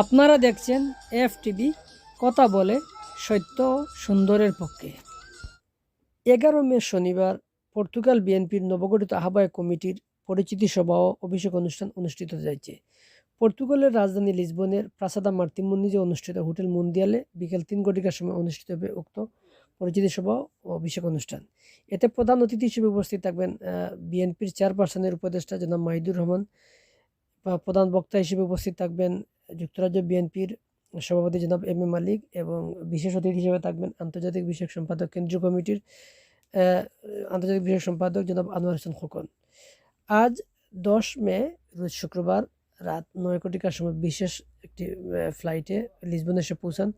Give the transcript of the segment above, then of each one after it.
আপনারা দেখছেন F TV কথা বলে সত্য সুন্দরের পক্ষে। এগারো মে শনিবার পর্তুগাল বিএনপির নবগঠিত আহ্বায়ক কমিটির পরিচিতি সভা ও অভিষেক অনুষ্ঠান অনুষ্ঠিত হতে যাচ্ছে পর্তুগালের রাজধানী লিসবনের প্রাসাদা মার্তিমুন্নিজে অনুষ্ঠিত হোটেল মুন্দিয়ালে বিকেল তিন ঘটিকার সময় অনুষ্ঠিত হবে উক্ত পরিচিতি সভা ও অভিষেক অনুষ্ঠান। এতে প্রধান অতিথি হিসেবে উপস্থিত থাকবেন বিএনপির চেয়ারপারসনের উপদেষ্টা জনাব মাহিদুর রহমান বা প্রধান বক্তা হিসেবে উপস্থিত থাকবেন যুক্তরাজ্য বিএনপির সভাপতি জনাব এম এ মালিক এবং বিশেষ অতিথি হিসেবে থাকবেন আন্তর্জাতিক বিষয়ক সম্পাদক কেন্দ্রীয় কমিটির আন্তর্জাতিক বিষয়ক সম্পাদক জনাব আনোয়ার হোসেন খোকন। আজ দশ মে, রোজ শুক্রবার রাত নয় কোটিকার সময় বিশেষ একটি ফ্লাইটে লিসবনে এসে পৌঁছান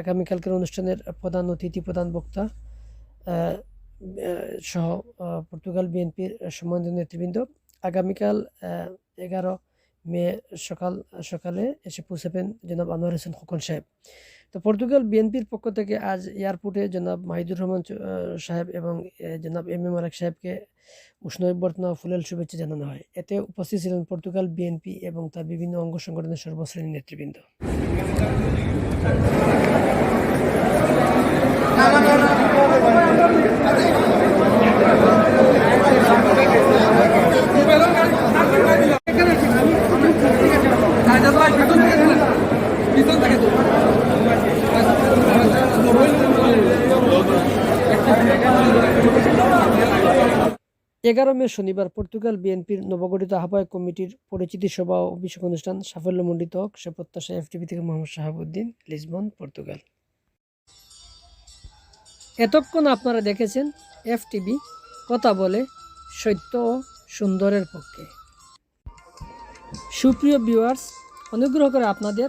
আগামীকালকের অনুষ্ঠানের প্রধান অতিথি, প্রধান বক্তা সহ পর্তুগাল বিএনপির সম্মানিত নেতৃবৃন্দ। আগামীকাল এগারো মে সকাল, সকালে এসে পৌঁছাবেন জনাব আনোয়ার হোসেন খোকন সাহেব। তো পর্তুগাল বিএনপির পক্ষ থেকে আজ এয়ারপোর্টে জনাব মাহিদুর রহমান সাহেব এবং জনাব এম এ মালিক সাহেবকে উষ্ণ অভ্যর্থনা ও ফুলেল শুভেচ্ছা জানানো হয়। এতে উপস্থিত ছিলেন পর্তুগাল বিএনপি এবং তার বিভিন্ন অঙ্গ সংগঠনের সর্বশ্রেণীর নেতৃবৃন্দ। এগারো মে শনিবার পর্তুগাল বিএনপির নবগঠিত আহ্বায়ক কমিটির পরিচিতি সভা ও অভিষেক অনুষ্ঠান সাফল্যমণ্ডিত হোক, সে প্রত্যাশা এফটিভি থেকে মোহাম্মদ শাহাবুদ্দিন, লিসবন, পর্তুগাল। এতক্ষণ আপনারা দেখেছেন এফটিভি কথা বলে সত্য ও সুন্দরের পক্ষে। সুপ্রিয় ভিউয়ার্স অনুগ্রহ করে আপনাদের